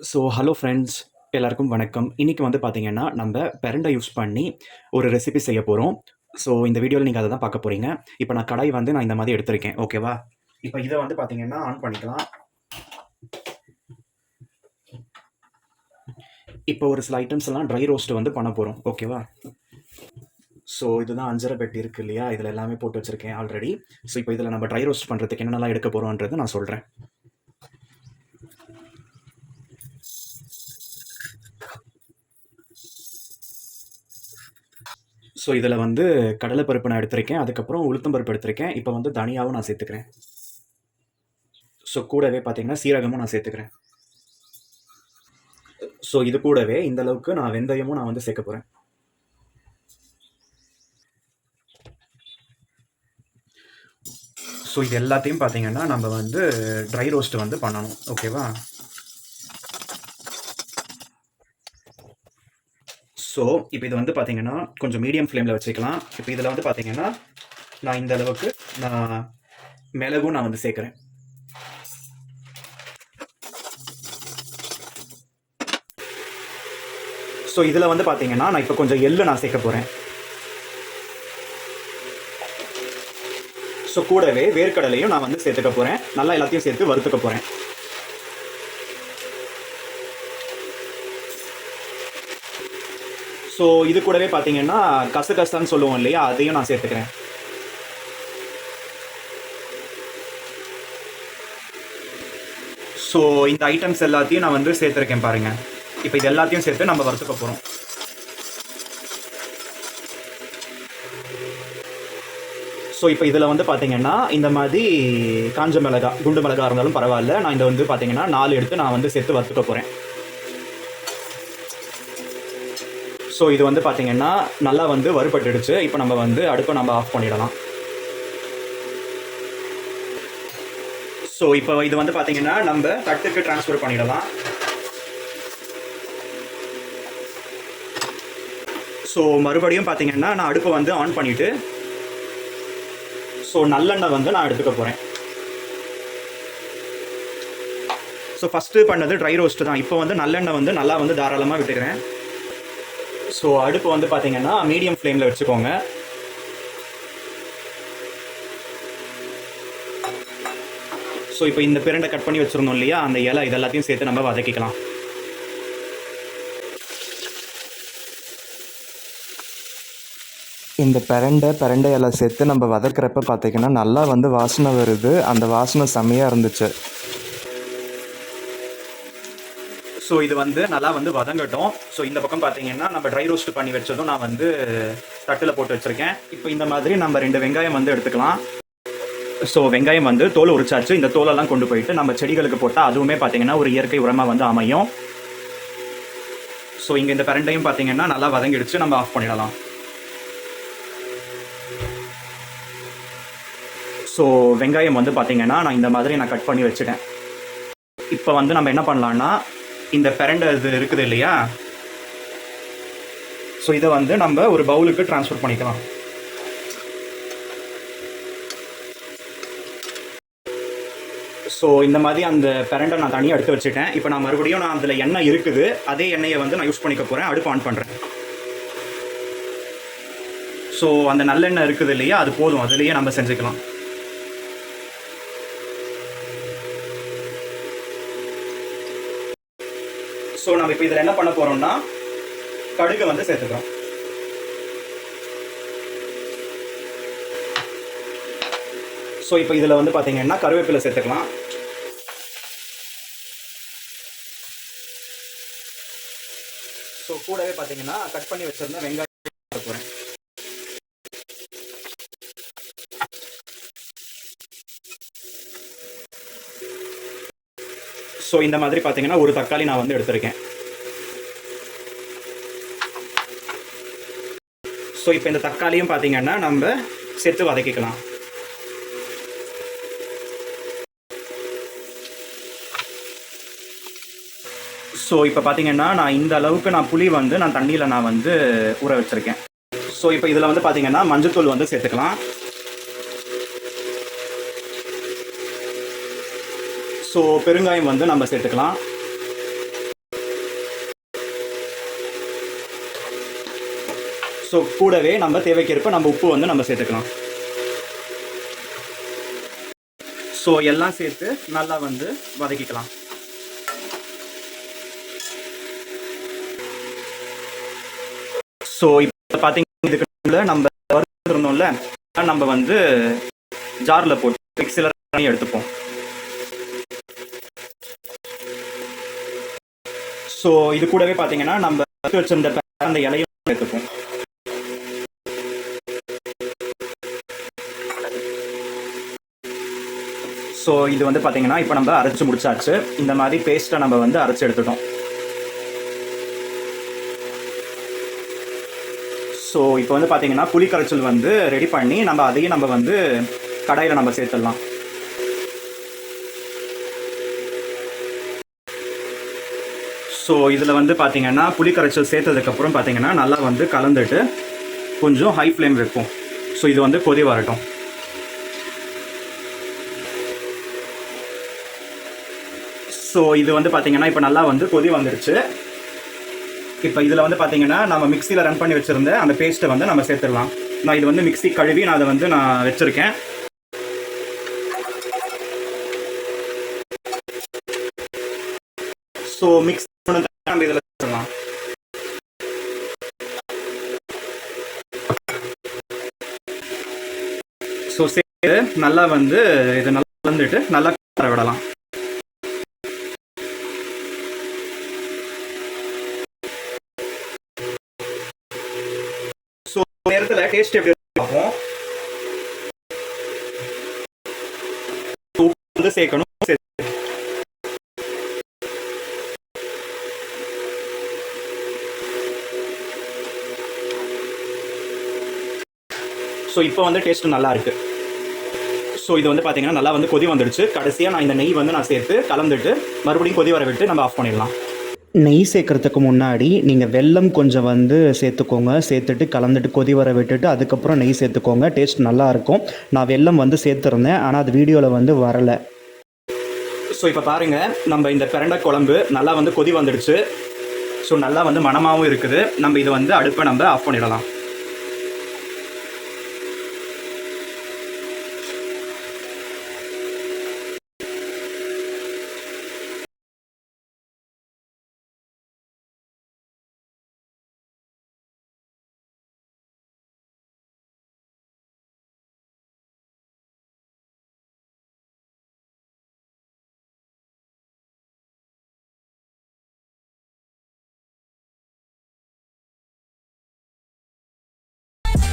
So hello friends எல்லாருக்கும் வணக்கம். இன்றைக்கி வந்து பார்த்தீங்கன்னா நம்ம பெரண்டை யூஸ் பண்ணி ஒரு ரெசிபி செய்ய போகிறோம் ஸோ இந்த வீடியோவில் நீங்கள் அதை தான் பார்க்க போகிறீங்க இப்போ நான் கடாய் வந்து நான் இந்த மாதிரி எடுத்திருக்கேன். ஓகேவா இப்போ இதை வந்து பார்த்தீங்கன்னா ஆன் பண்ணிக்கலாம். இப்போ ஒரு சில ஐட்டம்ஸ் எல்லாம் ட்ரை ரோஸ்ட் வந்து பண்ண போகிறோம் ஓகேவா ஸோ இதுதான் அஞ்சரை பெட்டி இருக்கு இல்லையா? இதில் எல்லாமே போட்டு வச்சுருக்கேன் ஆல்ரெடி ஸோ இப்போ இதில் நம்ம ட்ரை ரோஸ்ட் பண்ணுறதுக்கு என்னென்னலாம் எடுக்க போகிறோன்றது நான் சொல்கிறேன் ஸோ இதில் வந்து கடலைப்பருப்பு நான் எடுத்திருக்கேன். அதுக்கப்புறம் உளுத்தம்பருப்பு எடுத்திருக்கேன். இப்போ வந்து தனியாவும் நான் சேர்த்துக்கிறேன். ஸோ கூடவே பார்த்தீங்கன்னா சீரகமும் நான் சேர்த்துக்கிறேன். ஸோ இது கூடவே இந்த அளவுக்கு நான் வெந்தயமும் நான் வந்து சேர்க்க போகிறேன் ஸோ இது எல்லாத்தையும் பார்த்தீங்கன்னா நம்ம வந்து ட்ரை ரோஸ்ட் வந்து பண்ணணும். ஓகேவா ஸோ இப்போ இது வந்து பார்த்தீங்கன்னா கொஞ்சம் மீடியம் ஃப்ளேமில் வச்சுக்கலாம். இப்போ இதில் வந்து பார்த்தீங்கன்னா நான் இந்த அளவுக்கு நான் மிளகும் நான் வந்து சேர்க்குறேன். ஸோ இதில் வந்து பார்த்தீங்கன்னா நான் இப்போ கொஞ்சம் எள்ளு நான் சேர்க்க போகிறேன் ஸோ கூடவே வேர்க்கடலையும் நான் வந்து சேர்த்துக்க போகிறேன் நல்லா எல்லாத்தையும் சேர்த்து வறுத்துக்க போகிறேன் ஸோ இது கூடவே பார்த்தீங்கன்னா கசகசான்னு சொல்லுவோம் இல்லையா? அதையும் நான் சேர்த்துக்கிறேன். ஸோ இந்த ஐட்டம்ஸ் எல்லாத்தையும் நான் வந்து சேர்த்துருக்கேன் பாருங்க. இப்போ இது எல்லாத்தையும் சேர்த்து நம்ம வறுத்துக்க போகிறோம் ஸோ இப்போ இதில் வந்து பார்த்தீங்கன்னா இந்த மாதிரி காஞ்ச மிளகா குண்டு மிளகா இருந்தாலும் பரவாயில்ல. நான் இதை வந்து பார்த்தீங்கன்னா நாலு எடுத்து நான் வந்து சேர்த்து வறுத்துக்க போகிறேன் ஸோ இது வந்து பார்த்தீங்கன்னா நல்லா வந்து வறுபட்டுடுச்சு. இப்போ நம்ம வந்து அடுப்பை நம்ம ஆஃப் பண்ணிடலாம். ஸோ இப்போ இது வந்து பார்த்தீங்கன்னா நம்ம தட்டுக்கு ட்ரான்ஸ்ஃபர் பண்ணிடலாம். ஸோ மறுபடியும் பார்த்தீங்கன்னா நான் அடுப்பை வந்து ஆன் பண்ணிவிட்டு ஸோ நல்லெண்ணெய் வந்து நான் எடுத்துக்க போகிறேன் ஸோ ஃபஸ்ட்டு பண்ணது ட்ரை ரோஸ்ட்டு தான். இப்போ வந்து நல்லெண்ணெய் வந்து நல்லா வந்து தாராளமாக விட்டுக்கிறேன். ஸோ அடுப்பு வந்து பார்த்தீங்கன்னா மீடியம் ஃப்ளேமில் வச்சுக்கோங்க. ஸோ இப்போ இந்த பிரண்டை கட் பண்ணி வச்சுருந்தோம் இல்லையா? அந்த இலை இதெல்லாத்தையும் சேர்த்து நம்ம வதக்கிக்கலாம். இந்த பிரண்டை பிரண்டை இலை சேர்த்து நம்ம வதக்கிறப்ப பார்த்தீங்கன்னா நல்லா வந்து வாசனை வருது. அந்த வாசனை செம்மையாக இருந்துச்சு. ஸோ இது வந்து நல்லா வந்து வதங்கட்டும். ஸோ இந்த பக்கம் பார்த்தீங்கன்னா நம்ம ட்ரை ரோஸ்ட் பண்ணி வச்சதும் நான் வந்து தட்டில் போட்டு வச்சுருக்கேன். இப்போ இந்த மாதிரி நம்ம ரெண்டு வெங்காயம் வந்து எடுத்துக்கலாம். ஸோ வெங்காயம் வந்து தோல் உரிச்சாச்சு. இந்த தோலெல்லாம் கொண்டு போயிட்டு நம்ம செடிகளுக்கு போட்டால் அதுவுமே பார்த்தீங்கன்னா ஒரு இயற்கை உரமாக வந்து அமையும். ஸோ இங்கே இந்த பரண்டையும் பார்த்தீங்கன்னா நல்லா வதங்கிடுச்சு. நம்ம ஆஃப் பண்ணிடலாம். ஸோ வெங்காயம் வந்து பார்த்தீங்கன்னா நான் இந்த மாதிரி நான் கட் பண்ணி வச்சுட்டேன். இப்போ வந்து நம்ம என்ன பண்ணலான்னா இந்த பிரண்டை இது இருக்குது இல்லையா? ஸோ இதை வந்து நம்ம ஒரு பவுலுக்கு ட்ரான்ஸ்ஃபர் பண்ணிக்கலாம். ஸோ இந்த மாதிரி அந்த பெரண்டை நான் தனியாக எடுத்து வச்சுட்டேன். இப்போ நான் மறுபடியும் நான் அதில் எண்ணெய் இருக்குது. அதே எண்ணெயை வந்து நான் யூஸ் பண்ணிக்க போகிறேன் அடுப்பு ஆன் பண்ணுறேன் ஸோ அந்த நல்லெண்ணெய் இருக்குது இல்லையா? அது போதும். அதுலேயே நம்ம செஞ்சுக்கலாம். ஸோ நம்ம இப்போ இதில் என்ன பண்ண போகிறோம்னா கடுகு வந்து சேர்த்துக்கிறோம். ஸோ இப்போ இதில் வந்து பார்த்தீங்கன்னா கருவேப்பிலை சேர்த்துக்கலாம். ஸோ கூடவே பார்த்தீங்கன்னா கட் பண்ணி வச்சிருந்த வெங்காயம் போகிறேன் ஸோ இந்த மாதிரி பார்த்தீங்கன்னா ஒரு தக்காளி நான் வந்து எடுத்திருக்கேன். ஸோ இப்போ இந்த தக்காளியும் பார்த்தீங்கன்னா நம்ம சேர்த்து வதக்கிக்கலாம். ஸோ இப்போ பார்த்தீங்கன்னா நான் இந்த அளவுக்கு நான் புளி வந்து நான் தண்ணியில் நான் வந்து ஊற வச்சுருக்கேன். ஸோ இப்போ இதில் வந்து பார்த்தீங்கன்னா மஞ்சத்தூள் வந்து சேர்த்துக்கலாம். ஸோ பெருங்காயம் வந்து நம்ம சேர்த்துக்கலாம். ஸோ கூடவே நம்ம தேவைக்கேற்ப நம்ம உப்பு வந்து நம்ம சேர்த்துக்கலாம். ஸோ எல்லாம் சேர்த்து நல்லா வந்து வதக்கிக்கலாம். ஸோ இப்போ பார்த்தீங்கன்னா இதுக்குள்ள நம்ம வறுத்துருந்தோம்ல நம்ம வந்து ஜாரில் போட்டு மிக்சியில் எடுத்துப்போம். ஸோ இது கூடவே பார்த்தீங்கன்னா நம்ம வறுத்து வச்சிருந்த அந்த இலையும் எடுத்துப்போம். ஸோ இது வந்து பார்த்தீங்கன்னா இப்போ நம்ம அரைச்சு முடிச்சாச்சு. இந்த மாதிரி பேஸ்ட்டை நம்ம வந்து அரைச்சு எடுத்துட்டோம். ஸோ இப்போ வந்து பார்த்தீங்கன்னா புளி கரைச்சல் வந்து ரெடி பண்ணி நம்ம அதையும் நம்ம வந்து கடாயில் நம்ம சேர்த்துடலாம். ஸோ இதில் வந்து பார்த்தீங்கன்னா புளி கரைச்சல் சேர்த்ததுக்கப்புறம் பார்த்தீங்கன்னா நல்லா வந்து கலந்துட்டு கொஞ்சம் ஹை ஃப்ளேம் வைப்போம். ஸோ இது வந்து கொதி வரட்டும். ஸோ இது வந்து பார்த்தீங்கன்னா இப்போ நல்லா வந்து கொதி வந்துடுச்சு இப்போ இதில் வந்து பார்த்தீங்கன்னா நம்ம மிக்சியில் ரன் பண்ணி வச்சுருந்த அந்த பேஸ்ட்டை வந்து நம்ம சேர்த்துடலாம். நான் இது வந்து மிக்ஸி கழுவி நான் அதை வந்து நான் வச்சுருக்கேன். ஸோ மிக்ஸ் நம்ம இதில் ஸோ சேர்த்து நல்லா வந்து இது நல்லா கலந்துட்டு நல்லா கலர விடலாம். ஸோ நேரத்தில் டேஸ்ட் எப்படி பார்ப்போம். உப்பு வந்து சேர்க்கணும். ஸோ இப்போ வந்து டேஸ்ட் நல்லா இருக்கு ஸோ இது வந்து பார்த்தீங்கன்னா நல்லா வந்து கொதி வந்துடுச்சு. கடைசியாக நான் இந்த நெய் வந்து நான் சேர்த்து கலந்துட்டு மறுபடியும் கொதி வர விட்டு நம்ம ஆஃப் பண்ணிடலாம். நெய் சேர்க்கறதுக்கு முன்னாடி நீங்கள் வெல்லம் கொஞ்சம் வந்து சேர்த்துக்கோங்க. சேர்த்துட்டு கலந்துட்டு கொதி வர விட்டுட்டு அதுக்கப்புறம் நெய் சேர்த்துக்கோங்க. டேஸ்ட் நல்லா இருக்கும் நான் வெல்லம் வந்து சேர்த்துருந்தேன். ஆனால் அது வீடியோவில் வந்து வரலை. ஸோ இப்போ பாருங்க. நம்ம இந்த பிரண்டை குழம்பு நல்லா வந்து கொதி வந்துடுச்சு. ஸோ நல்லா வந்து மணமாகவும் இருக்குது. நம்ம இதை வந்து அடுப்பை நம்ம ஆஃப் பண்ணிடலாம்.